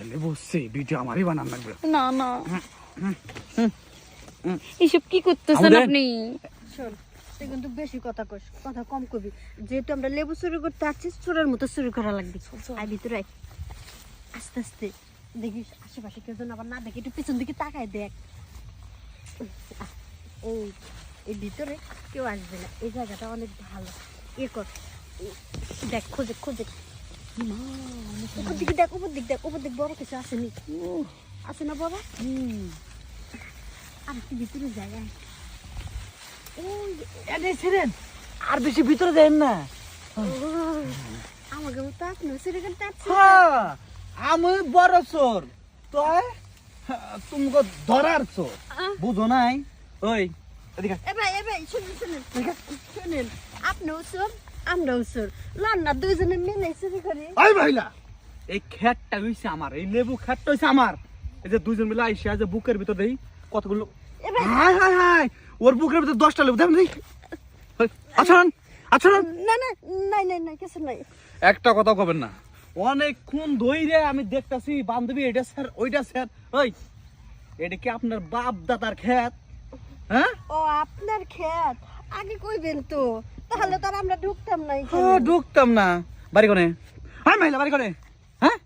তাহলে বুঝছি ভিডিও আমারই বানান লাগবে। না না। এসব কি করতেছেন আপনি? শোন তুই কিন্তু বেশি কথা কস কথা কম কবি। যেহেতু আমরা লেবু চুরি করতে আসছিস চোরের মতো চুরি করা লাগবে। আয় ভিতরে আস্তে আস্তে। দেখিস আশেপাশে কেউ যেন আবার না দেখে একটু পিছন দিকে তাকায় দেখ। এই এই ভিতরে কেউ আসবে না। এই জায়গাটা অনেক ভালো। এ কর। দেখ খোঁজে খোঁজে। উপর দিকে দেখ উপর দিক দেখ উপর দিক বড় কিছু আসেনি আছে না বড়? আর ভিতরে বেশি ভিতরে যাবেন না। আমাকে আপনি করতে হ্যাঁ আমি বড় চোর। তো তোমাকে ধরার চোর। বুঝো নাই? ওই এদিকে আয়। এ ভাই এ ভাই শুনুন শুনুন। শুনুন আপনিও চোর আমরাও চোর। লন না দুইজনে মিলে চুরি করি। ওই মহিলা এই হইছে আমার এই লেবু হইছে আমার। এই যে দুইজন মিলে আইসা যে বুকের ভিতর দেই কতগুলো এ ভাই। High high high! ওর বুকের ভিতর দশটা লেবু দেখেন দেখি আচরণ আচরণ। না না নাই নাই কিছু নাই। একটা কথা কবেন না অনেকক্ষণ ধইরে আমি দেখতাছি বান্ধবী এটা স্যার ওইটা স্যার। ওই এটা কি আপনার বাপ দাদার খেত? হ্যাঁ? ও আপনার খেত? আগে কইবেন তো তাহলে তো আমরা ঢুকতাম না এখানে। হ্যাঁ, ঢুকতাম না। বাড়ি কোনে? হ্যাঁ মহিলা বাড়ি কোনে? হ্যাঁ?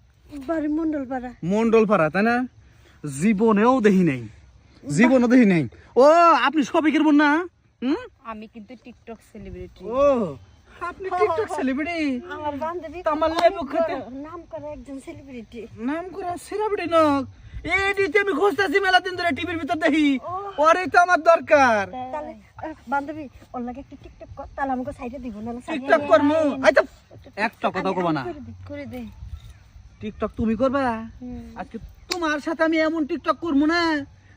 বাড়ি মন্ডল পাড়া মন্ডল পাড়া তাই না? জীবনেও দেখি নাই। জীবনেও দেখি নাই। ও আপনি সবই কিনবেন না? হুম? আমি কিন্তু টিকটক সেলিব্রিটি ও আপনি টিকটক সেলিব্রিটি আমার বান্ধবী লেবু খেতে নাম করা একজন সেলিব্রিটি নাম করা সেলিব্রিটি নক। এই দিতে আমি খুঁজতেছি মেলা দিন ধরে টিভির ভিতর দেখি। ওরে তো আমার দরকার। আহ, বান্ধবী ওর লাগে একটু টিকটক কর তাহলে আমাকে সাইডে দিব না টিকটক করমু। একটা কথা কবা না। করে দে টিকটক তুমি করবা? আজকে তোমার সাথে আমি এমন টিকটক করব না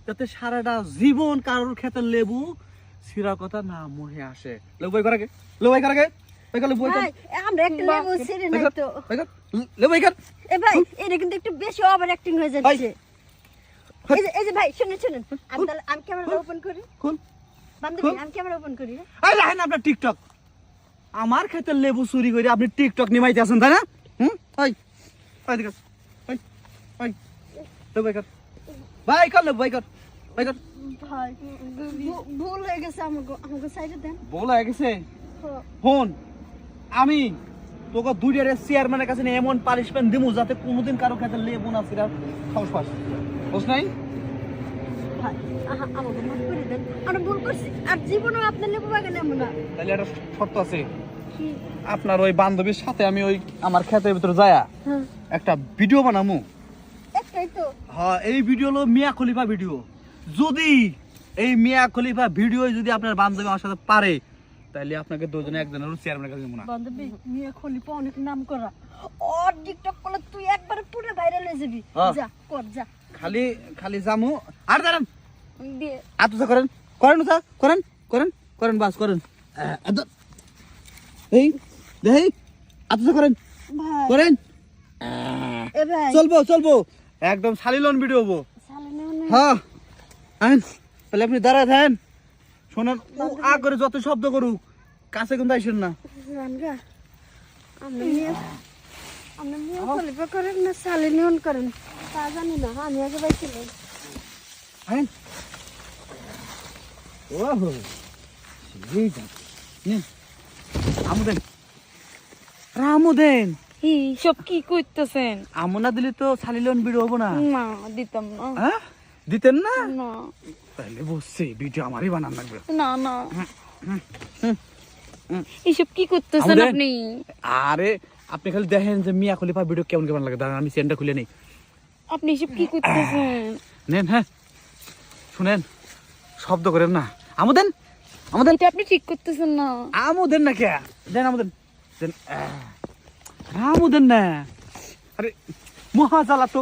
যাতে সারাটা জীবন কারোর খেতে লেবু সিরা কথা না মুহে আসে। লেবু বই করাকে লেবু বই করাকে বই কর লেবু বই কর। ভাই আমরা একটা লেবু ছিঁড়ে নাই তো। লেবু বই কর। এ ভাই এটা কিন্তু একটু বেশি ওভার অ্যাক্টিং হয়ে যাচ্ছে। এই যে এই যে ভাই শুনুন শুনুন। আমি ক্যামেরা ওপেন করি। খুল। বান্ধবী আমি ক্যামেরা ওপেন করি হ্যাঁ? রাখেন আপনার টিকটক আমার খেতে লেবু চুরি করে আপনি টিকটক নিমাইতে আছেন তাই না? হুম? ওই ওই দিকে ওই ওই। লেবু বই কর ভাই কর কর কর ভুল হয়ে গেছে আমাকে আমাকে সাইডে দেন। হয়ে গেছে? হ্যাঁ। ফোন আমি তোকে দুইটারে চেয়ারম্যানের কাছে এমন পানিশমেন্ট দিমু যাতে কোনোদিন কারও খেতে লেবু না সিরা খাওস পাস। বুঝ নাই? ভাই আহা, আমাকে মাফ করে দেন। আমরা ভুল করছি আর জীবনেও আপনার লেবু বাগানে এমন তাহলে একটা শর্ত আছে। কি? আপনার ওই বান্ধবীর সাথে আমি ওই আমার খেতের ভিতরে যায়া হ্যাঁ। একটা ভিডিও বানামু। একটাই তো। হ্যাঁ এই ভিডিও হলো মিয়া খলিফা ভিডিও। যদি এই মিয়া খলিফা ভিডিও যদি আপনার বান্ধবী আমার সাথে পারে তাহলে আপনাকে দুজনে একজনের চেয়ারম্যানের কাছে নিবো না। বান্ধবী মিয়া খলিফা অনেক নাম করা ওর টিকটক করলে তুই একবার পুরো ভাইরাল হয়ে যাবি। হ্যাঁ। যা কর যা। খালি খালি জামু। আর দাঁড়ান। দিয়ে আতুসা করেন। করেন উসা করেন করেন করেন বাস করেন। এই দেই। আতুসা করেন। করেন। চলবো চলবো। একদম সালিলন ভিডিও হব। হ্যাঁ। তাহলে আপনি দাঁড়ায় থাকেন। শোনেন ও আ করে যত শব্দ করুক কাছে কিন্তু আইসেন না। আমরা করেন না সালিনিয়ন করেন। তা জানি না আমি আগে বাইছিলাম আইন ওহো এই যা। নিন আমু দেন রামু দেন এই সব কি করতেছেন আমু না দিলে তো সালিলন ভিডিও হব না। না দিতাম না। হ্যাঁ? দিতেন না? না। তাহলে বুঝছি ভিডিও আমারই বানান লাগবে। না না। এসব কি করতেছেন আপনি? আরে আপনি খালি দেখেন যে মিয়া খলিফা ভিডিও কেমন কেমন লাগে। দাঁড়ান আমি চেনটা খুলে নেই। আপনি এসব কি করতেছেন? নেন হ্যাঁ। শুনেন শব্দ করেন না। আমু দেন আমাদের এটা আপনি ঠিক করতেছেন না। আমু দেন না কে? দেন আমু দেন দেন আমু দেন না। আরে মহা জ্বালা তো।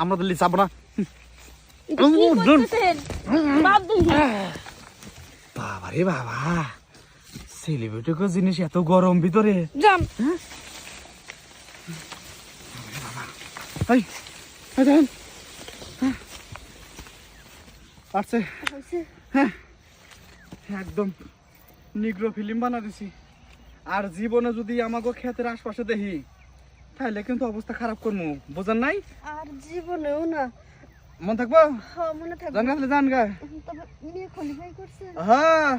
আমরা দিল্লি যাব না। বাবা রে বাবা। সেলিব্রিটি জিনিস এত গরম ভিতরে। যান। এই। দেখেন হ্যাঁ। পারছে? একদম নিগ্রো ফিল্ম বানা দিছি। আর জীবনে যদি আমাকে ক্ষেতের আশপাশে দেখি তাইলে কিন্তু অবস্থা খারাপ করব বোঝেন নাই? আর জীবনেও না। মন থাকব? হ্যাঁ জান গাছলে জান গা হ্যাঁ।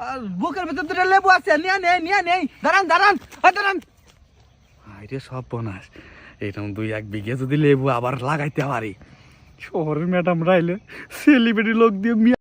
আর বুকের ভিতর দুটো লেবু আছে। নিয়ে নেই নিয়ে নেই দাঁড়ান দাঁড়ান। দাঁড়ান। আরে সব বোনাস এরকম দুই, এক বিঘে যদি লেবু আবার লাগাইতে পারি। শহরের ম্যাডাম রাইলে সেলিব্রিটি লোক দিয়ে